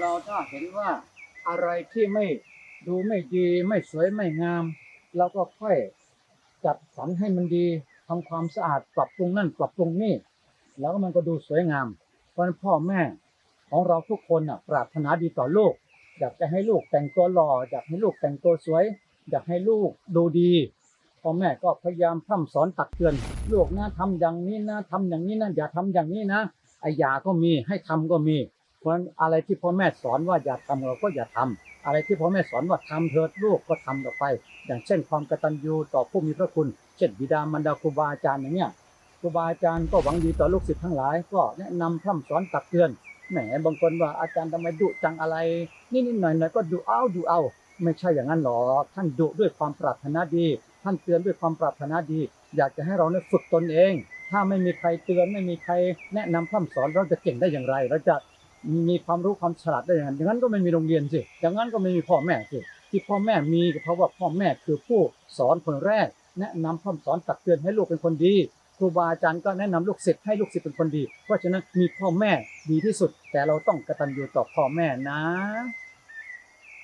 เราถ้าเห็นว่าอะไรที่ไม่ดูไม่ดีไม่สวยไม่งามเราก็ค่อยจัดสรรให้มันดีทำความสะอาดปรับปรุงนั่นปรับปรุงนี่ แล้วมันก็ดูสวยงาม เพราะนั้นพ่อแม่ของเราทุกคนน่ะปรารถนาดีต่อลูก อยากจะให้ลูกแต่งตัวหล่ออยากให้ลูกแต่งตัวสวย อยากให้ลูกดูดีพ่อแม่ก็พยายามพร่ำสอนตักเตือน ลูกนะทำอย่างนี้นะทำอย่างนี้นะอย่าทำอย่างนี้นะไอ้ยาก็มีให้ทำก็มี ราะฉะนั้นอะไรที่พ่อแม่สอนว่าอย่าทำเราก็อย่าทำอะไรที่พ่อแม่สอนว่าทำเถิดลูกก็ทำต่อไป อย่างเช่นความกตัญญูต่อผู้มีพระคุณ เช่นบิดามารดาครูบาอาจารย์อย่างเนี้ยครูบาอาจารย์ก็หวังดีต่อลูกศิษย์ทั้งหลาย ก็แนะนำพร่ำสอนตักเตือนแหมบางคนว่าอาจารย์ทำไมดุจังอะไรนิดๆหน่อยๆก็ดุเอาดุเอา ไม่ใช่อย่างนั้นหรอกท่านดุด้วยความปรารถนาดี ท่านเตือนด้วยความปรารถนาดี อยากจะให้เราเนี่ยฝึกตนเอง ถ้าไม่มีใครเตือนไม่มีใครแนะนำพร่ำสอนเราจะเก่งได้อย่างไร เราจะ มีความรู้ความฉลาดได้อย่างนั้นอย่างนั้นก็ไม่มีโรงเรียนสิอย่างนั้นก็ไม่มีพ่อแม่สิที่พ่อแม่มีก็เพราะว่าพ่อแม่คือผู้สอนคนแรก แนะนำพร่ำสอนตักเตือนให้ลูกเป็นคนดีครูบาอาจารย์ก็แนะนำลูกศิษย์ให้ลูกศิษย์เป็นคนดี เพราะฉะนั้นมีพ่อแม่ดีที่สุด แต่เราต้องกระตันยูต่อพ่อแม่นะ